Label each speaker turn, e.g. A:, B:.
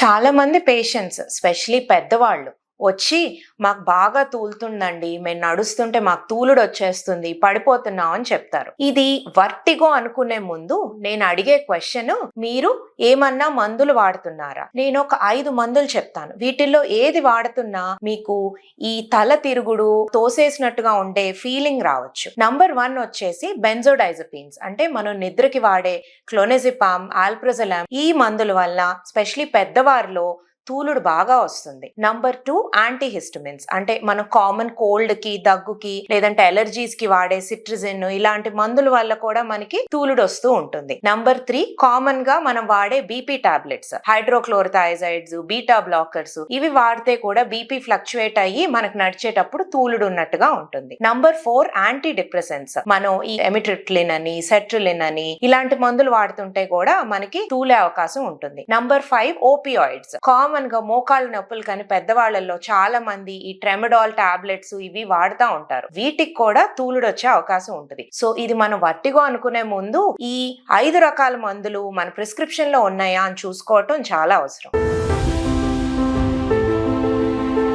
A: చాలా మంది patients especially పెద్దవాళ్ళు వచ్చి మాకు బాగా తూలుతుందండి. మేము నడుస్తుంటే మాకు తూలుడు వచ్చేస్తుంది పడిపోతున్నాం అని చెప్తారు. ఇది వర్టిగో అనుకునే ముందు నేను అడిగే క్వశ్చన్ మీరు ఏమన్నా మందులు వాడుతున్నారా? నేను ఒక ఐదు మందులు చెప్తాను. వీటిల్లో ఏది వాడుతున్నా మీకు ఈ తల తిరుగుడు తోసేసినట్టుగా ఉండే ఫీలింగ్ రావచ్చు. నంబర్ వన్ వచ్చేసి బెంజోడైజపీన్స్. అంటే మనం నిద్రకి వాడే క్లోనెజిపామ్ ఆల్ప్రజలామ్ ఈ మందుల వల్ల స్పెషలీ పెద్దవారిలో తూలుడు బాగా వస్తుంది. నంబర్ టూ యాంటీహిస్టమిన్స్ అంటే మనం కామన్ కోల్డ్కి దగ్గుకి లేదంటే ఎలర్జీస్కి వాడే సిట్రిజిన్ ఇలాంటి మందుల వల్ల కూడా మనకి తూలుడు వస్తూ ఉంటుంది. నంబర్ త్రీ కామన్గా మనం వాడే BP tablets hydrochlorothiazides beta blockers ఇవి వాడితే కూడా బీపీ ఫ్లక్చుయేట్ అయ్యి మనకు నడిచేటప్పుడు తూలుడు ఉన్నట్టుగా ఉంటుంది. నంబర్ ఫోర్ యాంటీ డిప్రెసెన్స్ మనం ఈ ఎమిట్రిప్లిన్ అని సెట్రిలిన్ అని ఇలాంటి మందులు వాడుతుంటే కూడా మనకి తూలే అవకాశం ఉంటుంది. నంబర్ ఫైవ్ ఓపియాయిడ్స్ కామన్ కామన్గా మోకాళ్ళ నొప్పులు కానీ పెద్దవాళ్ళల్లో చాలా మంది ఈ ట్రెమడాల్ టాబ్లెట్స్ ఇవి వాడుతూ ఉంటారు. వీటికి కూడా తూలుడు వచ్చే అవకాశం ఉంటుంది. సో ఇది మనం వట్టిగో అనుకునే ముందు ఈ ఐదు రకాల మందులు మన ప్రిస్క్రిప్షన్లో ఉన్నాయా అని చూసుకోవటం చాలా అవసరం.